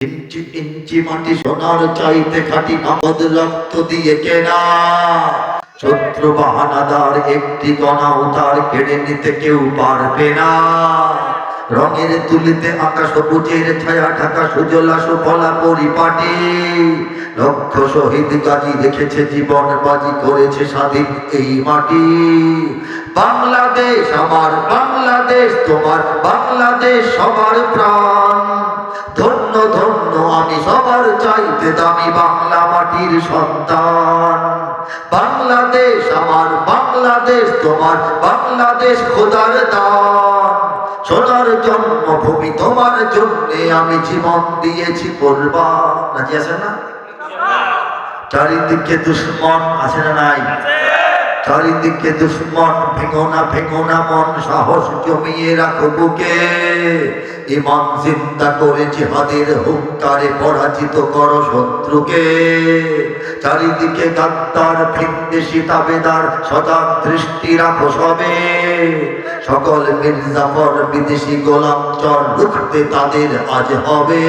ইঞ্চি ইঞ্চি মাটি সোনার চাইতে খাটি নগদ রক্ত দিয়ে কেনা। শত্রু বাহানাদার একটি কণাও তার কেড়ে নিতে কেউ পারবে না। রঙের তুলিতে আকাশ সবুজের ছায়া ঢাকা সুজলা সুফলা পরিপাটি। লক্ষ শহীদ গাজী রেখেছে জীবন, বাজি করেছে স্বাধীন এই মাটি। বাংলাদেশ আমার, বাংলাদেশ তোমার, বাংলাদেশ সবার প্রাণ। ধন্য ধন্য আমি সবার চাইতে দামি বাংলা মাটির সন্তান। বাংলাদেশ আমার বাংলাদেশ তোমার বাংলাদেশ খোদার দান। সোনার জন্মভূমি তোমার জন্যে আমি জীবন দিয়েছি কোরবান। রাজি আছে না? চারিদিকে দুশ্মন আছে না নাই? চারিদিকে দুশ্মন, ভেঙো না ভেঙো না, মন সাহস জমিয়ে রাখো বুকে। ইমান চিন্তা করে জিহাদের হুঙ্কারে পরাজিত করো শত্রুকে। চারিদিকে গাদ্দার, ভিনদেশি তাবেদার সদা দৃষ্টি রাখো সবে। সকল মির্জাফর বিদেশি গোলাম চর রুখতে তাদের আজ হবে।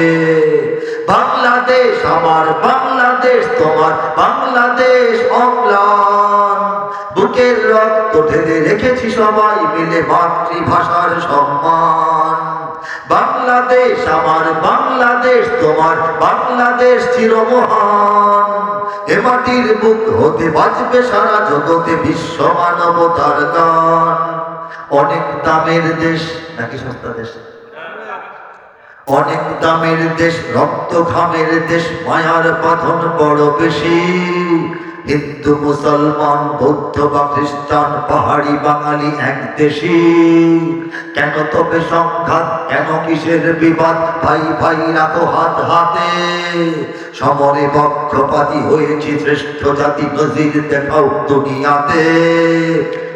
বাংলাদেশ আমার, বাংলাদেশ তোমার, বাংলাদেশ অম্লান। বুকের রক্ত ঢেলে রেখেছি সবাই মিলে মাতৃভাষার সম্মান। বাংলাদেশ আমার, বাংলাদেশ তোমার, বাংলাদেশ চিরমহান। এ মাটির বুক হতে বাঁচবে সারা জগতে বিশ্ব মানবতার গান। অনেক দামের দেশ, নাকি সস্তা দেশ? অনেক দামের দেশ রক্ত ঘামের দেশ, মায়ার বাঁধন বড় বেশি। হিন্দু, মুসলমান, বৌদ্ধ বা খ্রিস্টান, পাহাড়ি বাঙালি, এক দেশি। কেন তবে সংঘাত? কেন কিসের বিবাদ? ভাই ভাই রাখো হাত হাতে। সমরে বক্ষপাতি হয়েছি শ্রেষ্ঠ জাতি নজির দেখাও দুনিয়াতে।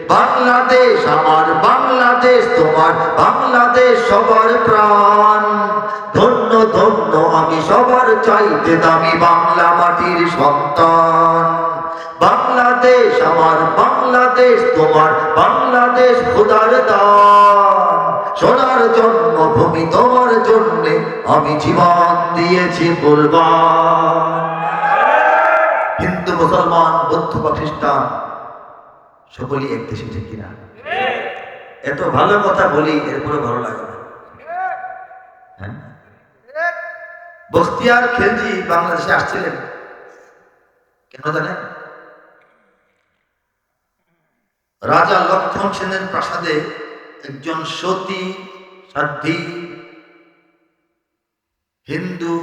বাংলাদেশ, আমার বাংলাদেশ, তোমার বাংলাদেশ সবার প্রাণ। ধন্য ধন্য, আমি সবার চাইতে দামি বাংলা মাটির সন্তান। বাংলাদেশ, আমার বাংলাদেশ তোমার বাংলাদেশ খোদার দান। সোনার জন্মভূমি তোমার জন্যে আমি জীবন দিয়েছি বলবান হিন্দু, মুসলমান, বৌদ্ধ বা খ্রিস্টান, সকলেই এক দেশে ঠিক কিনা। এত ভালো কথা বলি এরপরে ভালো লাগে না। হ্যাঁ? বখতিয়ার খেলজি বাংলাদেশে আসছিলেন। কেন জানেন? রাজা লক্ষণ সেনের প্রাসাদে একজন সতী, সাধ্বী, হিন্দু,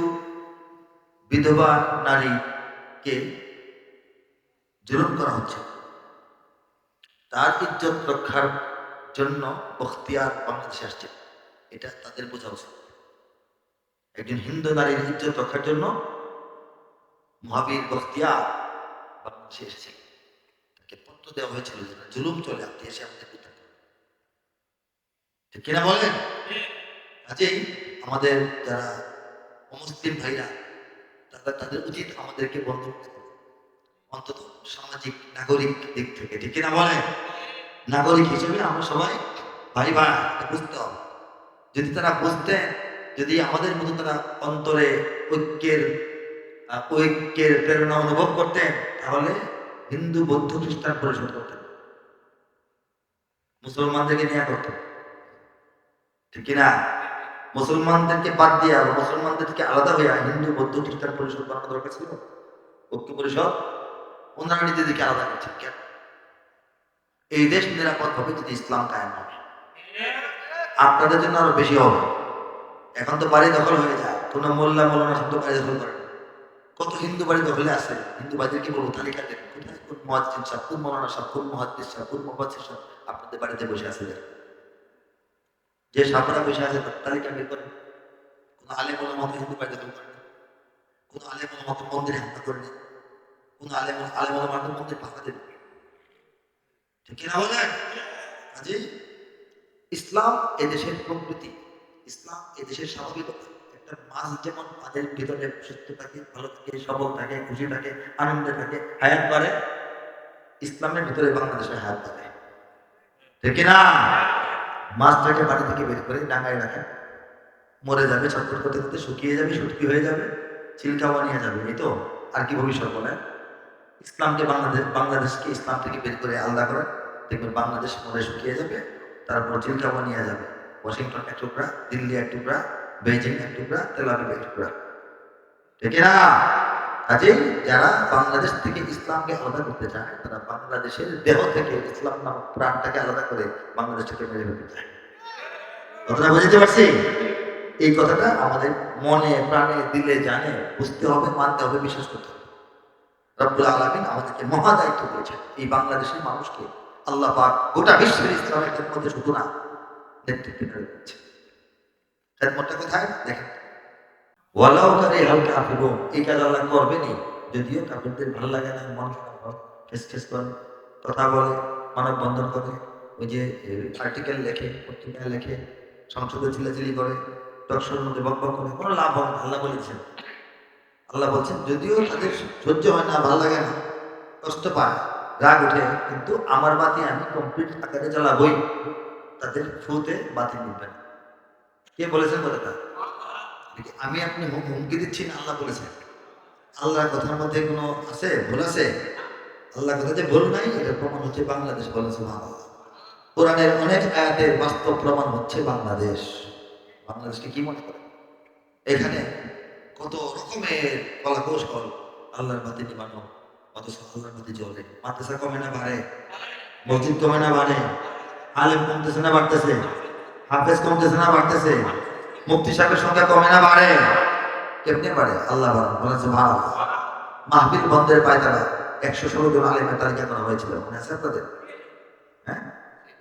বিধবা নারীকে জুলুম করা হচ্ছে। তার ইজ্জত রক্ষার জন্য বখতিয়ার বাংলাদেশে আসছে। এটা তাদের বোঝা উচিত। একজন হিন্দু নারীর ইজ্জত রক্ষার জন্য মহাবীর বখতিয়ার বাংলাদেশে এসেছিল তাকে দেওয়া হয়েছিল যে না, জুলুম চলে আপনি এসে আমাদের। ঠিক কিনা বলেন? কাজেই আমাদের যারা অমুসলিম ভাইরা তারা তাদের উচিত আমাদেরকে বন্ধ অন্তত সামাজিক নাগরিক দিক থেকে। ঠিক কিনা বলেন? নাগরিক হিসেবে আমরা সবাই ভাই ভাই বুঝতে হবে। যদি তারা বুঝতেন যদি আমাদের মতো তারা অন্তরে ঐক্যের ঐক্যের প্রেরণা অনুভব করতেন তাহলে হিন্দু, বৌদ্ধ, খ্রিস্টান পরিশোধ করতেন মুসলমানদেরকে নিয়ে করতেন ঠিক কিনা মুসলমানদেরকে বাদ দিয়ে আর মুসলমানদেরকে আলাদা হয়ে হিন্দু, বৌদ্ধ, খ্রিস্টান পরিষদ বানানো দরকার ছিল। ঐক্য পরিষদ ওনারা নিজেদেরকে আলাদা করছে। কেন এই দেশ নিরাপদ হবে যদি ইসলাম কায়েম হবে। আপনাদের জন্য আরও বেশি হবে। এখন তো বাড়ি দখল হয়ে যায়। কোনো মোল্লা মোল্লানা শব্দ বাড়ি দখল করে না। কত হিন্দু বাড়ি দখলে আছে? হিন্দু বাড়িতে কি বলব তালিকা দেন কোথায়? কোন মহাজিন সাহেব? কোন মৌলানা সাহেব? কোন মহাদ্দিস সাহেব? কোন সাহেব? আপনাদের বাড়িতে বসে আছে যে সাপরা বসে আছে, তার তালিকা বের করেন। কোন ওলামা মতো হিন্দু বাড়ি দখল করেন। কোন আলেম ওলামা মতো মন্দিরে হামলা করেন। কোন আলেম আলেম ওলামা মতো মন্দির দেন। ঠিক কাজেই ইসলাম এদেশের প্রকৃতি। ইসলাম এদেশের স্বাভাবিকতা। একটা মাছ যেমন তাদের ভিতরে সুস্থ থাকে, ভালো থাকে, সবল থাকে, খুশি থাকে, আনন্দে থাকে, হায়াত করে ইসলামের ভিতরে বাংলাদেশে হায়াত থাকে ঠিক না? মাছটাকে বাড়ি থেকে বের করে ডাঙায় রাখেন মরে যাবে, ছটফট করতে করতে শুকিয়ে যাবে, শুটকি হয়ে যাবে চিলকা বানিয়ে যাবে, এই তো? আর কি ভবিষ্যৎ বলেন ইসলামকে বাংলাদেশ, বাংলাদেশকে ইসলাম থেকে বের করে আলাদা করে দেখবেন বাংলাদেশ মরে শুকিয়ে যাবে, তারপর চিলকা বানিয়ে যাবে। ওয়াশিংটন এক টুকরা, দিল্লি এক টুকরা বেজিং এক টুকরা তেলাবিব এক টুকরা। ঠিক না? কাজেই যারা বাংলাদেশ থেকে ইসলামকে আলাদা করতে চায়, তারা বাংলাদেশের দেহ থেকে ইসলাম নাম প্রাণটাকে আলাদা করে বাংলাদেশটাকে মেরে ফেলতে চায়। কথাটা বুঝতে পারছি? এই কথাটা আমাদের মনে, প্রাণে, দিলে, জানে, বুঝতে হবে, মানতে হবে, বিশ্বাস করতে হবে। রব্বুল আলমিন আমাদেরকে মহা দায়িত্ব দিয়েছেন এই বাংলাদেশের মানুষকে আল্লাহ পাক গোটা বিশ্বের ইসলামের মধ্যে শুধু না নেতৃত্ব করে দিচ্ছে খেদমতটা কোথায়? দেখেন। ওয়ালাও করে হালকা আফিবো এই কাজ আল্লাহ করবেনই। যদিও কাপড়দের ভালো লাগে না, মানুষ খেস খেস করে। কথা বলে মানব বন্ধন করে। ওই যে আর্টিকেল লেখে, পত্রিকায় লেখে, সংসদে চিলাচিলি করে টকশোর মধ্যে বক করে, কোনো লাভ হবে না, আল্লাহ বলেছেন। আল্লাহ বলছেন, যদিও তাদের সহ্য হয় না, ভালো লাগে না, কষ্ট পায়, রাগ উঠে কিন্তু আমার বাতি আমি কমপ্লিট আকারে জ্বালাবই, তাদের ফুতে বাতি নিবেন কে বলেছেন কথাটা? আমি আপনি হুম- হুমকি দিচ্ছি না, আল্লাহ বলেছেন আল্লাহর কথার মধ্যে কোনো আছে? ভুল আছে? আল্লাহ কথা যে ভুল নাই এটা প্রমাণ হচ্ছে বাংলাদেশ বলেছে আল্লাহ কোরআনের অনেক আয়াতের বাস্তব প্রমাণ হচ্ছে বাংলাদেশ। বাংলাদেশকে কি মনে করে? এখানে কত রকমের কলা কৌশল আল্লাহর বাতি নিবানো, অথচ আল্লাহর বাতি জ্বলে মাদ্রাসা কমে না বাড়ে? মসজিদ কমে না বাড়ে? আলেম কমতেছে না বাড়তেছে? হাফেজ কমতেছে না, বাড়তেছে। মুক্তি সাহেবের সংখ্যা কমে না, বাড়ে। কেমনি বাড়ে? আল্লাহ বলেছে ভাব মাহবিল বন্ধের পায়তারা একশো ষোলো জন আলেমের তালিকা করা হয়েছিল। মনে আছে আপনাদের? হ্যাঁ?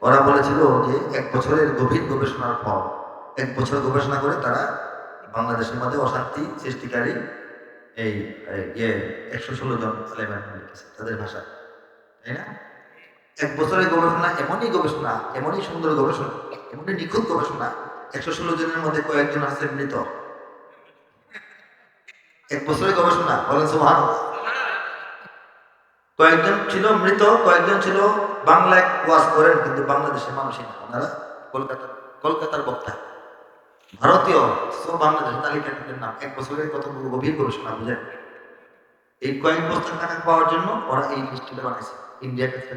ওরা বলেছিল যে এক বছরের গভীর গবেষণার ফল এক বছর গবেষণা করে তারা বাংলাদেশের মধ্যে অশান্তি সৃষ্টিকারী এই ইয়ে একশো ষোলো জন আলেমের তাদের ভাষা। তাই না? এক বছরের গবেষণা, এমনই গবেষণা, এমনই সুন্দর গবেষণা এমনই নিখুঁত গবেষণা। একশো ষোলো জনের মধ্যে কয়েকজন আছে মৃত। এক বছরের গবেষণা, বলেন সুহান কয়েকজন ছিল মৃত, কয়েকজন ছিল বাংলায় ওয়াজ করেন, কিন্তু বাংলাদেশের মানুষই না। ওনারা কলকাতা কলকাতার বক্তা। ভারতীয় সব বাংলাদেশের তালিকাটির নাম। এক বছরের কত গভীর গবেষণা, বুঝেন? এই কয়েক বছর টাকা পাওয়ার জন্য ওরা এই লিস্টটা বানাইছে ইন্ডিয়ার কাছে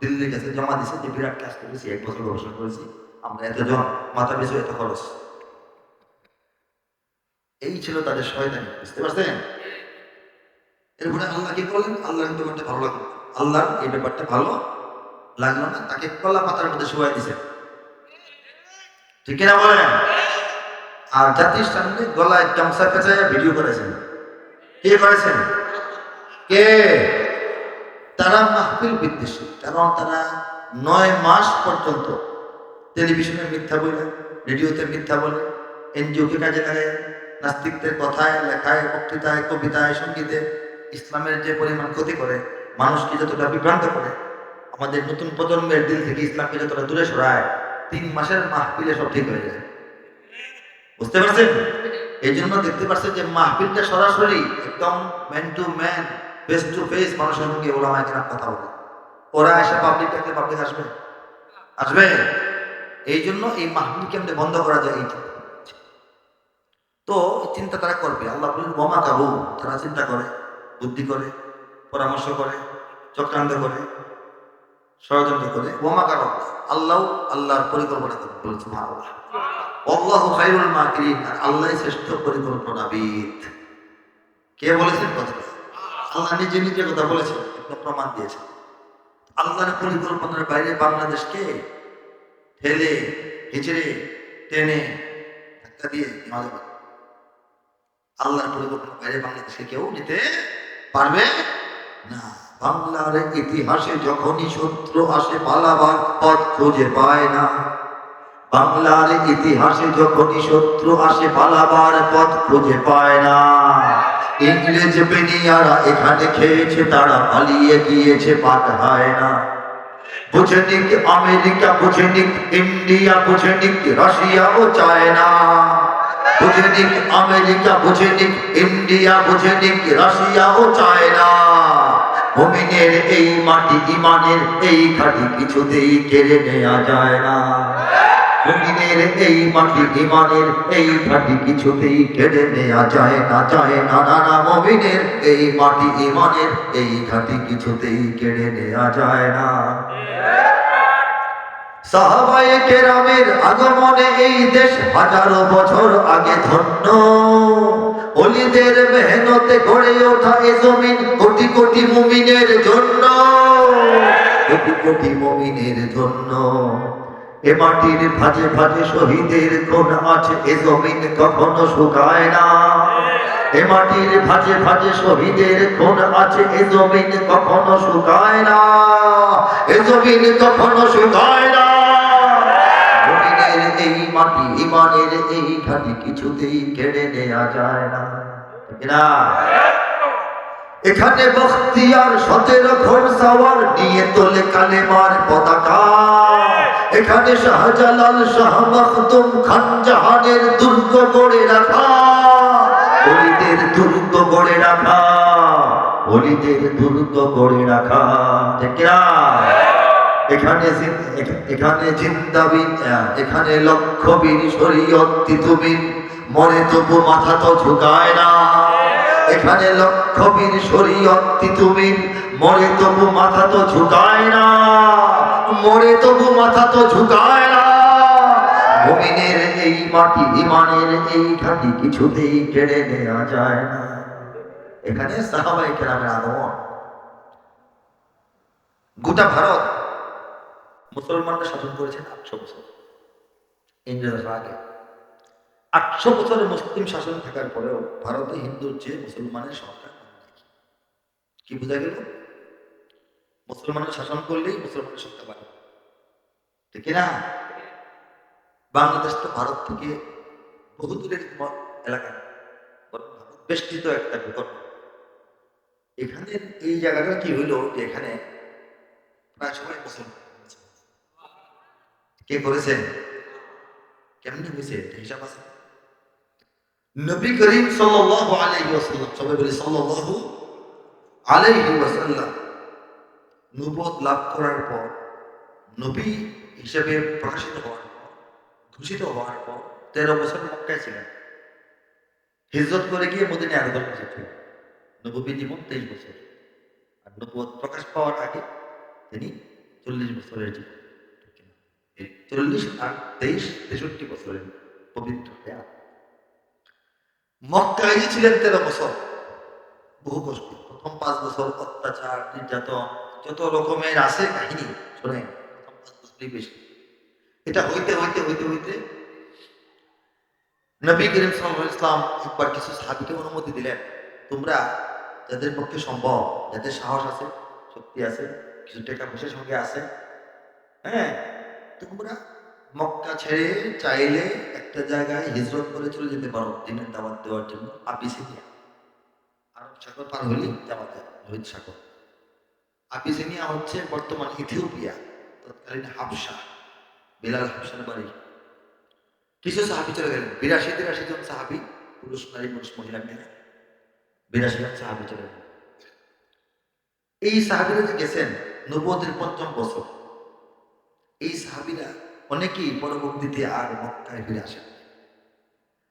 দিল্লির কাছে জমা যে বিরাট কাজ করেছি, এক বছর করেছি। আমরা মাথা পিছু এত খরচ। এই ছিল তাদের শয়তানি, বুঝতে পারছেন? এরপরে আল্লাহ কি করলেন? ব্যাপারটা ভালো লাগল। আল্লাহর এই ব্যাপারটা ভালো লাগল না, তাকে কলা পাতার মধ্যে শুয়াই দিছে। ঠিক কিনা বলেন? আর জাতির সামনে গলায় গামছা পেঁচাইয়া ভিডিও করেছেন। কে করেছেন? কে? তারা মাহফিল বিদ্বেষী কারণ তারা নয় মাস পর্যন্ত টেলিভিশনে মিথ্যা বলে রেডিওতে মিথ্যা বলে এনজিওকে কাজে লাগায় নাস্তিকদের কথায় লেখায় বক্তৃতায় কবিতায় সঙ্গীতে ইসলামের যে পরিমাণ ক্ষতি করে মানুষকে যতটা বিভ্রান্ত করে আমাদের নতুন প্রজন্মের দিল থেকে ইসলামকে যতটা দূরে সরায় তিন মাসের মাহফিলে সব ঠিক হয়ে যায়। বুঝতে পারছেন? এই জন্য দেখতে পাচ্ছেন যে মাহফিলটা সরাসরি একদম man to man face to face মানুষের সঙ্গে ওলামায় কেনা কথা বলে। ওরা এসে পাবলিক ডাকলে পাবলিক আসবে। আসবে? এই জন্য এই মাহফিল কেমনে বন্ধ করা যায় এই তো চিন্তা তারা করবে। আল্লাহ বলেন বোমা কাবু তারা চিন্তা করে, বুদ্ধি করে, পরামর্শ করে, চক্রান্ত করে, ষড়যন্ত্র করে। বোমা কারক আল্লাহ, আল্লাহর পরিকল্পনা করে বলেছে আল্লাহ আল্লাহ খাইরুল মাকিরিন। আর আল্লাহ শ্রেষ্ঠ পরিকল্পনাবিদ। কে বলেছেন কথা আল্লাহ নিজে নিজে কথা বলেছেন একদম প্রমাণ দিয়েছেন। আল্লাহর পরিকল্পনার বাইরে বাংলাদেশকে ঠেলে, হিচড়ে, টেনে ধাক্কা দিয়ে মাঝে মাঝে আল্লাহর পরিকল্পনার বাইরে বাংলাদেশকে কেউ নিতে পারবে না। বাংলার ইতিহাসে যখনই শত্রু আসে, পালাবার পথ খুঁজে পায় না। বাংলার ইতিহাসে যখনই শত্রু আসে, পালাবার পথ খুঁজে পায় না। ইংরেজ বেনিয়ারা এখানে খেয়েছে, তারা পালিয়ে গিয়েছে পাট হয় না। বুঝে নিক আমেরিকা, বুঝে নিক ইন্ডিয়া, বুঝে নিক রাশিয়াও চায় না বুঝে নিক আমেরিকা, বুঝে নিক ইন্ডিয়া, বুঝে নিক রাশিয়াও চায় না ভূমিনের এই মাটি ইমানের এই খাটি কিছুতেই কেড়ে নেওয়া যায় না। মুমিনের এই মাটি ইমানের এই ঘাটি কিছুতেই কেড়ে নেওয়া যায় না যায় না না না, মুমিনের। এই মাটি ইমানের, এই ঘাটি কিছুতেই কেড়ে নেওয়া যায় না। সাহাবায়ে কেরামের আগমনে এই দেশ হাজারো বছর আগে ধন্য। অলিদের মেহনতে গড়ে ওঠা এ জমিন কোটি কোটি মুমিনের জন্য। কোটি কোটি মুমিনের জন্য। এ মাটির ভাজে ভাজে শহীদের কোন আছে? এ জমিন কখনো শুকায় না। এ মাটির ভাজে ভাজে শহীদের কোন আছে? এ জমিন কখনো শুকায় না। এ জমিন কখনো শুকায় না। এই মাটি, ইমানের এই ঘাটি কিছুতেই কেড়ে নেওয়া যায় না। না? এখানে বখতিয়ার, সতেরো ঘোর সাওয়ার, নিয়ে তোলে কালেমার পতাকা। এখানে শাহজালাল শাহ মখদুম খান জাহানের দুর্গ গড়ে রাখা। অলিদের দুর্গ গড়ে রাখা। অলিদের দুর্গ গড়ে রাখা। ঠিক না এখানে এখানে জিন্দাবিন এখানে লক্ষ বীর শরীয়ত তিতুবিন। মরে তবু মাথা তো ঝুঁকায় না। এখানে লক্ষ বীর শরীয়ত তিতুবিন। মরে তবু মাথা তো ঝুঁকায় না। মরে তবু মাথা তো ঝুঁকায় না। মুমিনের এই মাটি ইমানের এই ঘাটি কিছুতেই কেড়ে নেওয়া যায় না। এখানে সাহাবাই কেরামের আগমন। গোটা ভারত মুসলমানরা শাসন করেছেন আটশো বছর। ইংরেজরা আগে। আটশো বছরের মুসলিম শাসন থাকার পরেও ভারতে হিন্দুর চেয়ে মুসলমানের সংখ্যা কি বোঝা গেল? মুসলমানের শাসন করলেই মুসলমানের সংখ্যা বাড়ে ঠিক না বাংলাদেশ তো ভারত থেকে বহু দূরের এলাকা। বেষ্টিত একটা ভূখণ্ড। এখানে এই জায়গাটা কি হইল যে এখানে প্রায় সবাই মুসলমান কে করেছেন কেমনি হয়েছে একটা হিসাব আছে। নবী করিম সাল্লাল্লাহু আলাইহি ওয়াসাল্লাম, সবাই বলি সাল্লাল্লাহু আলাইহি ওয়াসাল্লাম। নবুয়ত লাভ করার পর, নবী হিসেবে প্রকাশিত হওয়ার পর, ঘোষিত হওয়ার পর তেরো বছর মক্কায় ছিলেন। হিজরত করে গিয়ে মদিনায় আরও দশ বছর ছিলেন। নবী জীবন তেইশ বছর। আর নবুয়ত প্রকাশ পাওয়ার আগে তিনি চল্লিশ বছরের জীবন। এই চল্লিশ আর তেইশ, তেষট্টি বছরের পবিত্র। মক্কায় ছিলেন তেরো বছর। বহু কষ্ট। প্রথম পাঁচ বছর অত্যাচার, নির্যাতন যত রকমের আছে কাহিনী, শোনেন এটা হইতে হইতে হইতে হইতে নবী করিম ইসলাম একবার কিছু সাহাবীকে অনুমতি দিলেন, তোমরা যাদের পক্ষে সম্ভব, যাদের সাহস আছে, শক্তি আছে, কিছু টাকা পয়সা সঙ্গে আছে হ্যাঁ তোমরা মক্কা ছেড়ে চাইলে একটা জায়গায় হিজরত করে চলে যেতে পারো, দিনের দাওয়াত দেওয়ার জন্য। আপিসিনিয়া আরব সাগর পার যাওয়া যায় লোহিত সাগর। আপিসিনিয়া হচ্ছে বর্তমান ইথিওপিয়া, তৎকালীন হাবসা বিলাল হাবসার বাড়ি। কিছু সাহাবি চলে গেলেন। বিরাশি তিরাশি জন সাহাবি, পুরুষ নারী, পুরুষ মহিলা মিলে। বিরাশি জন সাহাবি চলে গেলেন। এই সাহাবিরা যে গেছেন নবুয়তের পঞ্চম বছর, এই সাহাবিরা অনেকেই পরবর্তীতে আর মক্কায় ফিরে আসেন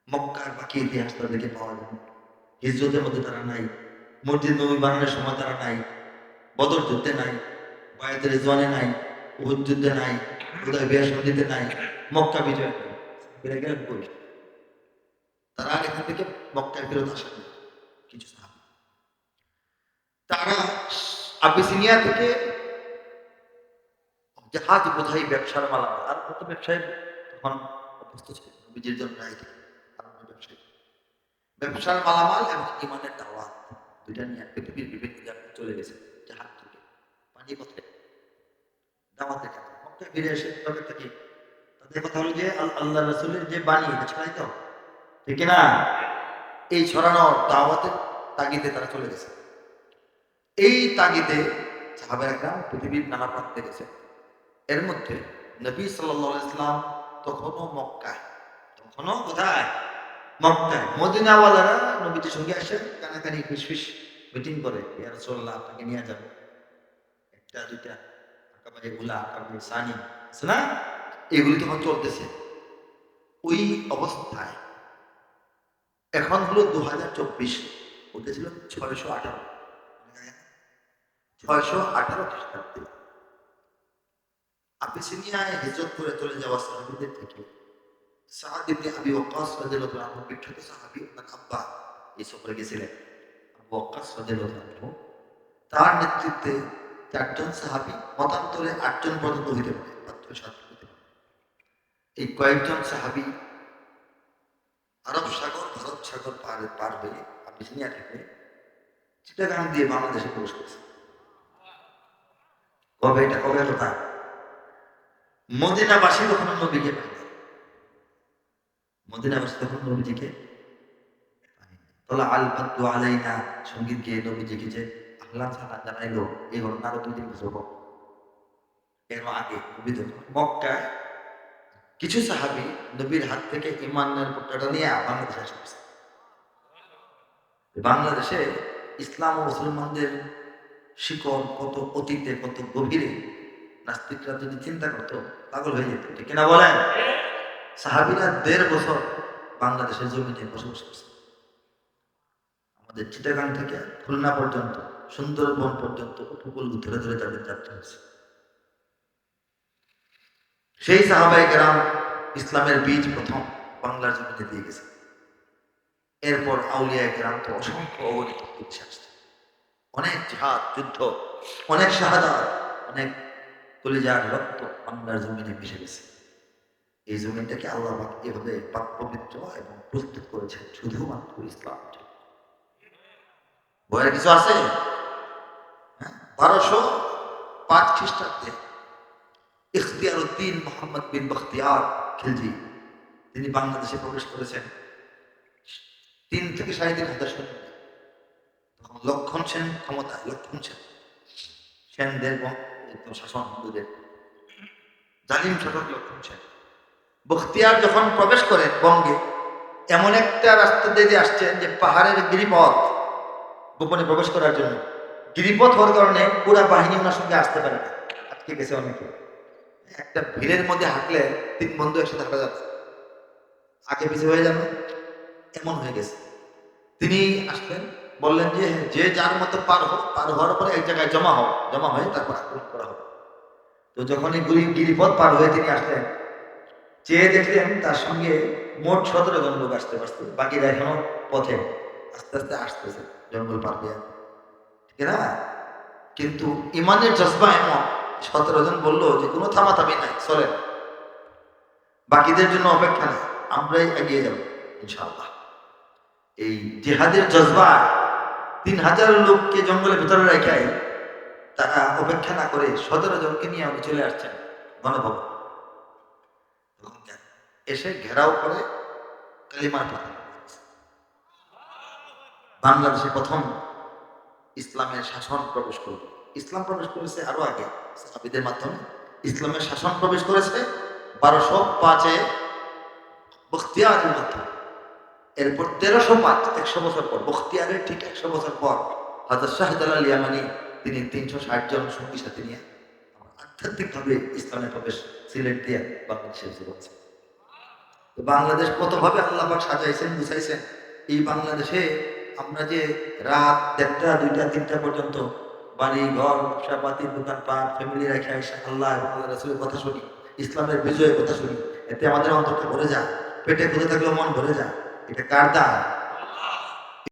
মক্কার বাকি ইতিহাস তাদেরকে পাওয়া যায়। হিজরতের মধ্যে তারা নাই, মসজিদ নবী বানানোর সময় তারা নাই বদর যুদ্ধে নাই বায়াতের রেজওয়ানে নাই, উহুদ যুদ্ধে নাই উদয় বিয়ার নাই, মক্কা বিজয় ফিরে গেলেন তারা এখান থেকে মক্কায় ফেরত আসেন কিছু সাহাবী। তারা আবিসিনিয়া থেকে জাহাজ বোঝাই ব্যবসার মালামাল, আর কত ব্যবসায়ী তখন অভ্যস্ত ছিল নবীজির জন্য ব্যবসার মালামাল এবং ইমানের দাওয়াত, দুইটা নিয়ে পৃথিবীর বিভিন্ন জায়গায় চলে গেছে। পথে দাওয়াতের এসে ব্যাপারটা কি তাদের কথা হলো যে আল্লাহ রসুলের যে বাণী, এটা ঠিক না? এই ছড়ানোর দাওয়াতের তাগিদে তারা চলে গেছে। এই তাগিদে সাহাবেরা পৃথিবীর নানা প্রান্তে গেছে। এর মধ্যে নবী সাল্লাল্লাহু ইসলাম তখনও মক্কায় তখনও কোথায়? মক্কায়। মদিনাওয়ালারা নবীজির সঙ্গে আসে কানাকানি, ফিসফিস মিটিং করে, ইয়া রাসূলুল্লাহ, আপনাকে নিয়ে যাব। দুইটা সানি। আছে না এগুলি তখন চলতেছে। ওই অবস্থায় এখন হলো দু হাজার চব্বিশ উঠেছিল ছয়শো আঠারো। ছয়শো আঠারো খ্রিস্টাব্দে। আবিসিনিয়ায় করে চলে যাওয়া সাহাবিদের থেকে সাহাদ বিখ্যাত আব্বা, এই সফরে গেছিলেন। আবু ওয়াক্কাস তার নেতৃত্বে চারজন সাহাবী মতান্তরে আটজন পর্যন্ত হইতে পারে, মাত্র সাত হইতে পারে। এই কয়েকজন সাহাবী আরব সাগর, ভারত সাগর পার পার হয়ে আবিসিনিয়া থেকে চিটাগাং দিয়ে বাংলাদেশে প্রবেশ করেছে কবে এটা, কবে কথা মদিনাবাসী কখনো নবীকে পায়নি মদিনাবাসী তখন নবীজিকে পায়নি। তোলা আল বাদ্দু আলাইনা, সংগীত গিয়ে নবীজিকে যে কিছু সাহাবি হাত থেকে ইমানের বাংলাদেশে। বাংলাদেশে ইসলাম ও মুসলমানদের শিকড় কত অতীতে, কত গভীরে নাস্তিকরা যদি চিন্তা করতো, পাগল হয়ে যেত। ঠিক কিনা বলেন? সাহাবিরা দেড় বছর বাংলাদেশের জমিনে বসবাস করছে। আমাদের চিটাগাং থেকে খুলনা পর্যন্ত সুন্দরবন পর্যন্ত উপকূল ধরে ধরে তাদের যাত্রা হয়েছে। সেই সাহাবাই গ্রাম ইসলামের বীজ প্রথম বাংলার জমিনে দিয়ে গেছে। এরপর আউলিয়া গ্রাম তো অসংখ্য অগণিত আসছে। অনেক জিহাদ যুদ্ধ, অনেক শাহাদাত, অনেক কলিজার রক্ত বাংলার জমিনে মিশে গেছে। এই জমিনটাকে আল্লাহ এভাবে পাক পবিত্র এবং প্রস্তুত করেছেন শুধুমাত্র ইসলাম বইয়ের কিছু আছে? বারোশো পাঁচ খ্রিস্টাব্দে ইখতিয়ার উদ্দিন মোহাম্মদ বিন বখতিয়ার খিলজি, তিনি বাংলাদেশে প্রবেশ করেছেন। তিন থেকে সাড়ে তিন হাজার সৈন্য তখন লক্ষণ সেন ক্ষমতা লক্ষণ সেন। সেনদের বং- একদম শাসন হিন্দুদের। জালিম শাসক লক্ষণ সেন। বখতিয়ার যখন প্রবেশ করেন বঙ্গে, এমন একটা রাস্তা দিয়ে আসছেন যে পাহাড়ের গিরিপথ গোপনে প্রবেশ করার জন্য। গিরিপথ হওয়ার কারণে পুরা বাহিনী ওনার সঙ্গে আসতে পারে না। আজকে গেছে অনেকে। একটা ভিড়ের মধ্যে হাঁটলে তিন বন্ধু একসাথে হাঁটা যাচ্ছে। আগে পিছিয়ে হয়ে যাবে, এমন হয়ে গেছে। তিনি আসলেন, বললেন যে যে যার মতো পার হোক, পার হওয়ার পরে এক জায়গায় জমা হোক জমা হয়ে তারপর আক্রমণ করা হবে। তো যখন এই গুলি গিরিপথ পার হয়ে তিনি আসলেন, চেয়ে দেখলেন তার সঙ্গে মোট সতেরো জন লোক আসতে পারছে বাকিরা এখনও পথে আস্তে আস্তে আসতেছে, জঙ্গল পার দিয়ে না কিন্তু ইমানের জজবা এমন, সতেরো জন বলল যে কোনো থামাথামি নাই, চলেন। বাকিদের জন্য অপেক্ষা নেই, আমরাই এগিয়ে যাব, ইনশাআল্লাহ। এই জেহাদের জজবা, তিন হাজার লোককে জঙ্গলের ভিতরে রেখে তারা অপেক্ষা না করে সতেরো জনকে নিয়ে আমি চলে আসছেন গণভবন। এসে ঘেরাও করে কালিমার বাংলাদেশে প্রথম ইসলামের শাসন প্রবেশ করবে ইসলাম প্রবেশ করেছে আরও আগে, সাহাবিদের মাধ্যমে। ইসলামের শাসন প্রবেশ করেছে বারোশো পাঁচে বখতিয়ারের মাধ্যমে। এরপর তেরোশো পাঁচ, একশো বছর পর, বখতিয়ারের ঠিক একশো বছর পর হাজার শাহজালাল ইয়ামানি, তিনি তিনশো ষাট জন সঙ্গী সাথে নিয়ে আধ্যাত্মিকভাবে ইসলামের প্রবেশ সিলেট দিয়ে বাংলাদেশে এসে তো বাংলাদেশ কতভাবে আল্লাহ সাজাইছেন বুঝাইছেন এই বাংলাদেশে আমরা যে রাত দেড়টা, দুইটা, তিনটা পর্যন্ত বাড়ি, ঘর ব্যবসা পাতি দোকানপাট ফ্যামিলি রেখে এসে আল্লাহ রাসুলের কথা শুনি, ইসলামের বিজয়ের কথা শুনি, এতে আমাদের অন্তরটা ভরে যায়, পেটে খুঁজে থাকলেও মন ভরে যায়। এটা কার দান?